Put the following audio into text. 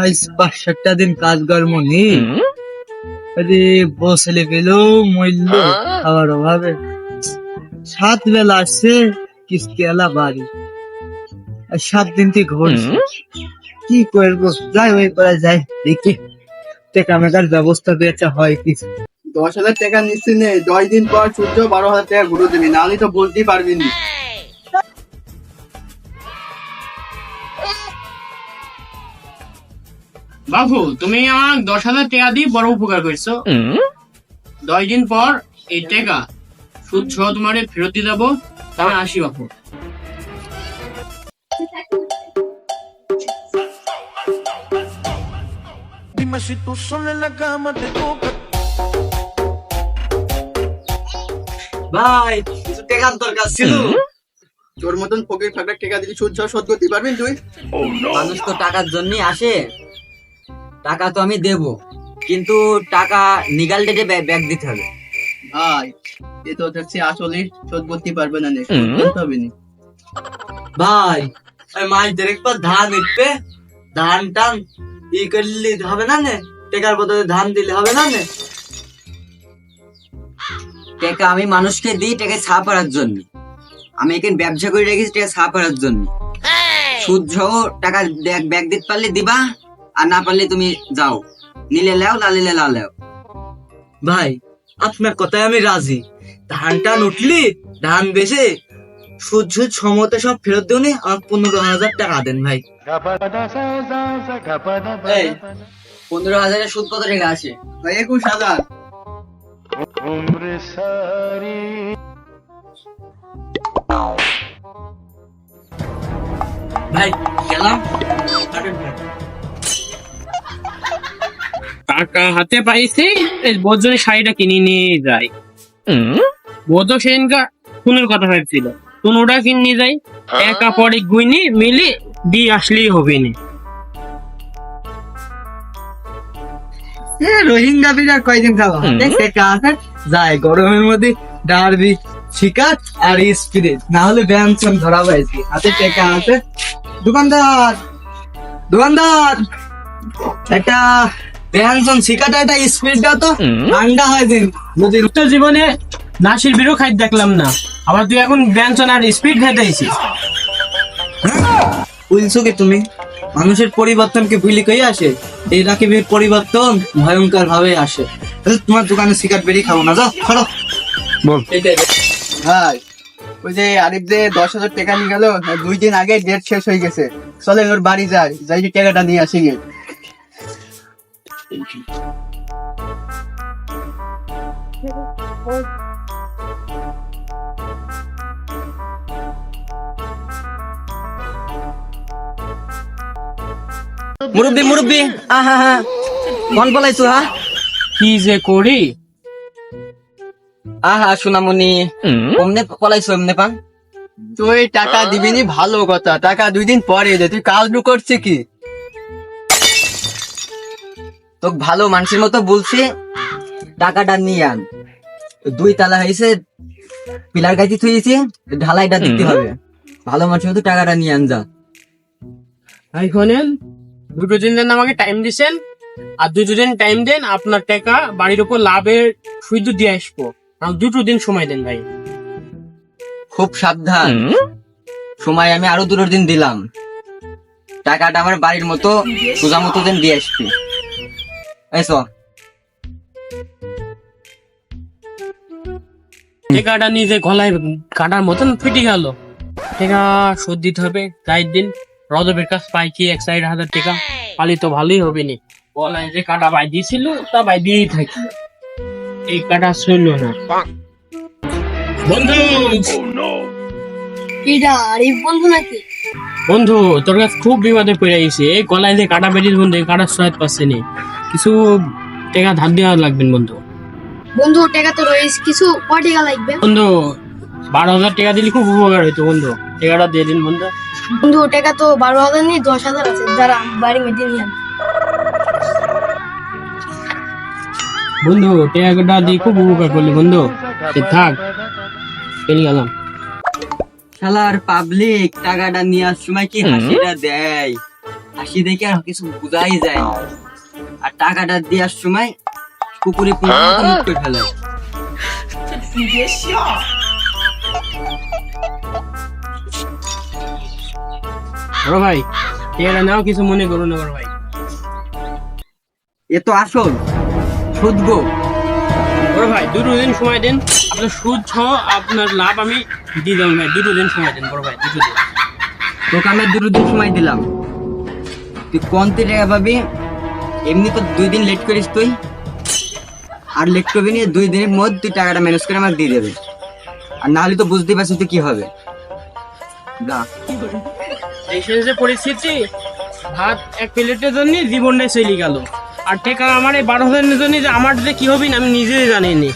আজ পাঁচ সাতটা দিন কাজ কর্ম নেই। আরে বসলে পেল মূল্য খাওয়ার অভাবে। সাত বেলা আসছে কিস্তি এলা বাড়ি। আর সাত দিন থেকে ঘুরছে কি করব? যাই ওই করে যাই দেখি। টেকা মেকার ব্যবস্থা পেয়েছে হয় কি? দশ হাজার টাকা নিচ্ছি নে দশ দিন পর সূর্য বারো হাজার টাকা ঘুরে দিবি। নাহলে তো বলতেই পারবি না। বাবু তুমি আমার দশ হাজার টাকা দিয়ে বড় উপকার করছ। দশ দিন পর এই টাকা সুদ সহ তোমার ফেরত দিয়ে দেবো। তাহলে আসি বাবু Dime si tú sola en la cama te toca. ভাই কিছু টেকার দরকার ছিল। তোর মতন ফকির ফাঁকড়া টাকা দিলে সুদ সহ শোধ করতে পারবি তুই? মানুষ তো টাকার জন্যই আসে। টাকা তো আমি দেব কিন্তু টাকা নিগাল ডেটে ব্যাগ দিতে হবে। ভাই এ তো হচ্ছে আসলে শোধ করতে পারবে না নে হবে না। ভাই ওই দেরেক পর ধান উঠবে। ধান টান ই করলে হবে না নে? টেকার বদলে ধান দিলে হবে না নে? টাকা আমি মানুষকে দিই টাকা ছাপার জন্য। আমি এখানে ব্যবসা করে রেখেছি টাকা ছাপার জন্য। সুদ সহ টাকা ব্যাগ দিতে পারলে দিবা। আর না পারলে তুমি যাও। নিলে লাও না নিলে না লাও। ভাই আপনার কথায় আমি রাজি। ধান টান উঠলি ধান বেশে সুদ সুদ সমতে সব ফেরত দেও নি আমার পনেরো হাজার টাকা দেন ভাই। পনেরো হাজারের সুদ কত টাকা আছে? ভাই একুশ হাজার। ভাই গেলাম। টাকা হাতে পাইছে এই বজ্রের শাড়িটা কিনে নিয়ে যায়। বোধ সেদিনকার খুনের কথা ভাবছিল। তুন ওটা কিনে নিয়ে যাই একা পরে গুইনি মিলে দিয়ে আসলেই হবে না। রোহিঙ্গা বিরাট কয়দিন খাওয়া আছে যায় গরমের মধ্যে ডারবি শিকার আর স্পিরিট না হলে ব্যঞ্জন ধরা পাইছি হাতে টেকা আছে। দোকানদার! দোকানদার! একটা ব্যঞ্জন শিকাটা একটা স্পিরিট দাও তো ঠান্ডা হয় দিন নদীর জীবনে নাসির বিরো খাই দেখলাম না। আবার তুই এখন ব্যঞ্জন আর স্পিড খাইতে আইছিস। বুঝছ কি তুমি? মানুষের পরিবর্তনকে ভুলি কই আসে? এই রাকিবের পরিবর্তন ভয়ঙ্কর ভাবে আসে তোমার দোকানে সিগারেট বেরিয়ে খাব না যাও ছাড়ো বল। ভাই ওই যে আরিফ যে দশ হাজার টাকা নিয়ে গেল দুই দিন আগে ডেট শেষ হয়ে গেছে। চলে ওর বাড়ি যাই যাই যে টাকাটা নিয়ে আসি গে মুরব্বি মুরব্বি। আহা হা মন বলাইছো হা? কি যে করি? আহা সোনামণি। অমনে পলাইছো এমনে পান তুই টাকা দিবি নি ভালো কথা। টাকা দুই দিন পরে দে। তুই কাজ করছে কি? তো ভালো মানুষের মতো বলছি টাকাটা নিয়ে আন। দুই তালা হয়েছে পিলার গাইতে থুয়েছি ঢালাইটা দিতে হবে। ভালো মানুষের মতো টাকাটা নিয়ে আন যা। ভাই দুটো দিন দেন আমাকে টাইম দিছেন আর দুটো দিন টাইম দেন আপনার টাকা বাড়ির উপর লাভের সুদ দিয়ে আসব। আর দুটো দিন সময় দেন ভাই। খুব সাবধান। সময় আমি আরও দুটো দিন দিলাম। টাকাটা আমার বাড়ির মতো সোজা মতো দিন দিয়ে আসবি। এসো টাকাটা নিজে গলায় কাটার মতন ফিটে গেল। টাকা শোধ দিতে হবে চার দিন। রজবের কাছ পাই কি এক সাইড হাজার টাকা? পালি তো ভালোই হবে নি। গলায় যে কাটা বাই দিয়েছিল তা বাই দিয়েই থাকি। এই কাটা ছিল না। বন্ধু! এটা আরিফ বন্ধু নাকি? বন্ধু তোর কাছে খুব বিপদে পড়ে গেছে। এই গলায় যে কাটা বেরিয়ে বন্ধু এই কাটার সহায়ত পাচ্ছে নি কিছু টাকা ধার দেওয়া লাগবে বন্ধু। বন্ধু টাকা তো রয়েছে। কিছু ক টাকা লাগবে? বন্ধু বারো হাজার টাকা দিলে খুব উপকার হইতো বন্ধু। টাকাটা দিয়ে দিন বন্ধু। বন্ধু টাকা তো বারো হাজার নেই দশ হাজার আছে। যারা বাড়ি মেটে নিয়ে বন্ধু টাকাটা দিয়ে খুব উপকার করলি বন্ধু। থাক। পেয়ে গেলাম। শালার পাবলিক টাকাটা নেওয়ার সময় কি হাসিটা দেয়? হাসি দেখে আর কিছু বোঝাই যায় আর টাকাটা দেওয়ার সময় কুকুরে মুখ করে ফেলে। বড় ভাই নাও কিছু মনে করো না বড় ভাই। এ তো আসল সুদ বড় ভাই দুটো দিন সময় দেন। আপনার সুদ সহ আপনার লাভ আমি দিয়ে ভাই দুটো দিন সময় দেন বড় ভাই দুটো দিন। তোকে আমি দুটো দিন সময় দিলাম। তুই কোনতে টাকা পাবি? এমনি তো দুই দিন লেট করিস তুই। আর লেট করবি নিয়ে দুই দিনের মধ্যে তুই টাকাটা ম্যানেজ করে আমাকে দিয়ে দেবে। আর নাহলে তো বুঝতেই পারছিস তুই কি হবে। দেশের যে পরিস্থিতি ভাত এক প্লেটের জন্য জীবনটাই চলে গেল। আর টেকা আমার এই বারো হাজার নিজে যে আমার যে কী হবে না আমি নিজেই জানি নি